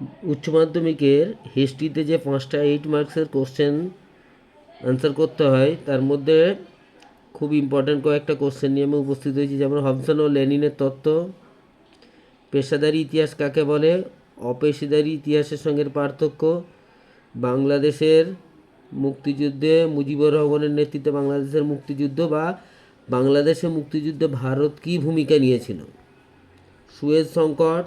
উচ্চ মাধ্যমিকের হিস্ট্রিতে যে পাঁচটা এইট মার্কসের কোশ্চেন অ্যান্সার করতে হয়, তার মধ্যে খুব ইম্পর্ট্যান্ট কয়েকটা কোশ্চেন নিয়ে আমি উপস্থিত হয়েছি। যেমন হবসন ও লেনিনের তত্ত্ব। পেশাদারি ইতিহাস কাকে বলে? অপেশাদারি ইতিহাসের সঙ্গে পার্থক্য। বাংলাদেশের মুক্তিযুদ্ধে মুজিবুর রহমানের নেতৃত্বে বাংলাদেশের মুক্তিযুদ্ধ বা বাংলাদেশের মুক্তিযুদ্ধে ভারত কী ভূমিকা নিয়েছিল? সুয়েজ সংকট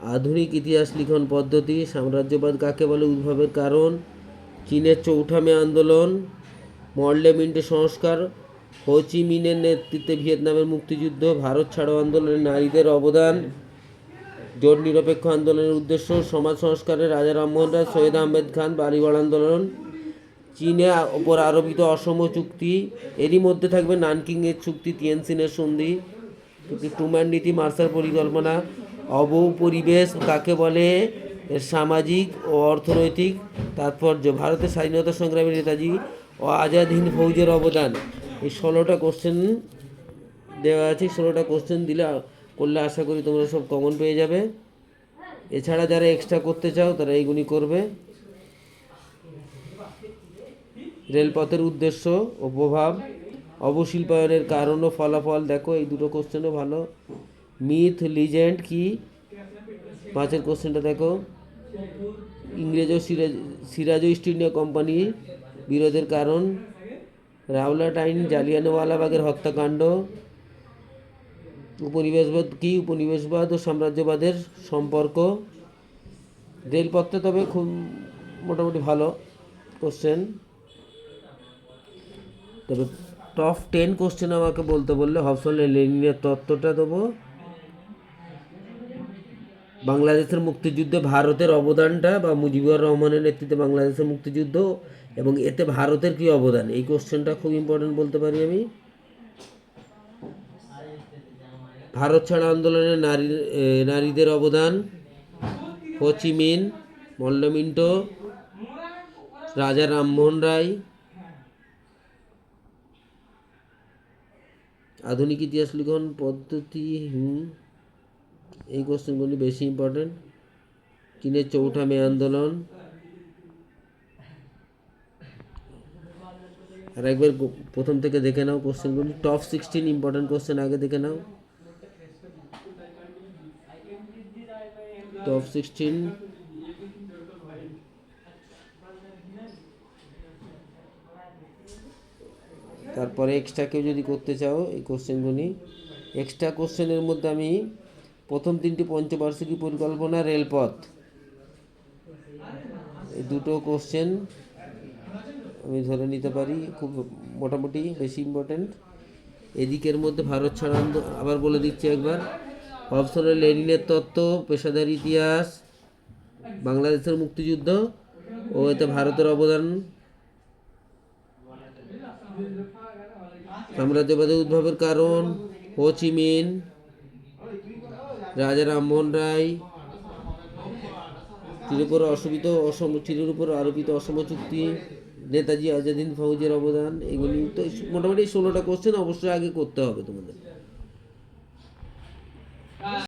আধুনিক ইতিহাস লিখন পদ্ধতি সাম্রাজ্যবাদ কাকে বলে? উদ্ভবের কারণ, চীনের চৌঠা মে আন্দোলন, মর্লে মিন্টে সংস্কার, হো চি মিনের নেতৃত্বে ভিয়েতনামের মুক্তিযুদ্ধ, ভারত ছাড়ো আন্দোলনে নারীদের অবদান, জোট নিরপেক্ষ আন্দোলনের উদ্দেশ্য, সমাজ সংস্কারে রাজা রামমোহন রায়, সৈয়দ আহমেদ খান বাড়িঘর আন্দোলন, চীনে ওপর আরোপিত অসম চুক্তি, এরই মধ্যে থাকবে নানকিংয়ের চুক্তি, তিয়েনসিনের সন্ধি টুম্যান নীতি মার্শাল পরিকল্পনা অবৌ পরিবেশ কাকে বলে? সামাজিক ও অর্থনৈতিক তাৎপর্য। ভারতের স্বাধীনতা সংগ্রামী নেতাজি ও আজাদ হিন্দ ফৌজের অবদান। এই ষোলোটা কোশ্চেন দেওয়া আছে। ষোলোটা কোশ্চেন দিলে করলে আশা করি তোমরা সব কমন পেয়ে যাবে। এছাড়া যারা এক্সট্রা করতে চাও, তারা এইগুলি করবে। রেলপথের উদ্দেশ্য ও প্রভাব, অবশিল্পায়নের কারণ ও ফলাফল। দেখো, এই দুটো কোশ্চেনও ভালো। মিথ লিজেন্ড কি? পাঁচের কোশ্চেনটা দেখো। ইংরেজ ও Siraj Siraj east India company বিরোধের কারণ। রাওলাট আইন জালিয়ানওয়ালাবাগের হত্যাকাণ্ড। উপনিবেশবাদ কি? উপনিবেশবাদ ও সাম্রাজ্যবাদের সম্পর্ক। রেলপথটা তবে খুব মোটামুটি ভালো কোশ্চেন তবে টপ টেন কোশ্চেন আমাকে বলতে বললে হবসন লেনিনের তত্ত্বটা দেবো। বাংলাদেশের মুক্তিযুদ্ধে ভারতের অবদানটা বা মুজিবুর রহমানের নেতৃত্বে বাংলাদেশের মুক্তিযুদ্ধ এবং এতে ভারতের কী অবদান? এই কোশ্চেনটা খুব ইম্পর্টেন্ট বলতে পারি আমি। ভারত ছাড়া আন্দোলনে নারী নারীদের অবদান হোচিমিন মল্লমিন্টো রাজা রামমোহন রায়, আধুনিক ইতিহাস লিখন পদ্ধতি হুম এই কোশ্চেনগুলি বেশি ইম্পর্টেন্ট চীনের চৌঠা মে আন্দোলন। আর একবার প্রথম থেকে দেখে নাও কোশ্চেনগুলি। টপ সিক্সটিন ইম্পর্টেন্ট কোশ্চেন আগে দেখে নাও। টপ সিক্সটিন তারপরে এক্সট্রা কেউ যদি করতে চাও এই কোশ্চেনগুলি। এক্সট্রা কোশ্চেনের মধ্যে আমি প্রথম তিনটি পঞ্চবার্ষিকী পরিকল্পনা রেলপথ। এই দুটো কোশ্চেন আমি ধরে নিতে পারি, খুব মোটামুটি বেশি ইম্পর্ট্যান্ট এদিকের মধ্যে ভারত ছাড়া আবার বলে দিচ্ছি একবার। অপশনে লেনিনের তত্ত্ব, পেশাদার ইতিহাস, বাংলাদেশের মুক্তিযুদ্ধ ও এতে ভারতের অবদান। সাম্রাজ্যবাদের উদ্ভবের কারণ, হো চি মিন রাজা রামমোহন রায় চীনের উপর অসুবিত অসম চীনের উপর আরোপিত অসম চুক্তি, নেতাজি আজাদিন ফৌজের অবদান, এগুলি তো মোটামুটি ষোলোটা কোশ্চেন অবশ্যই আগে করতে হবে তোমাদের।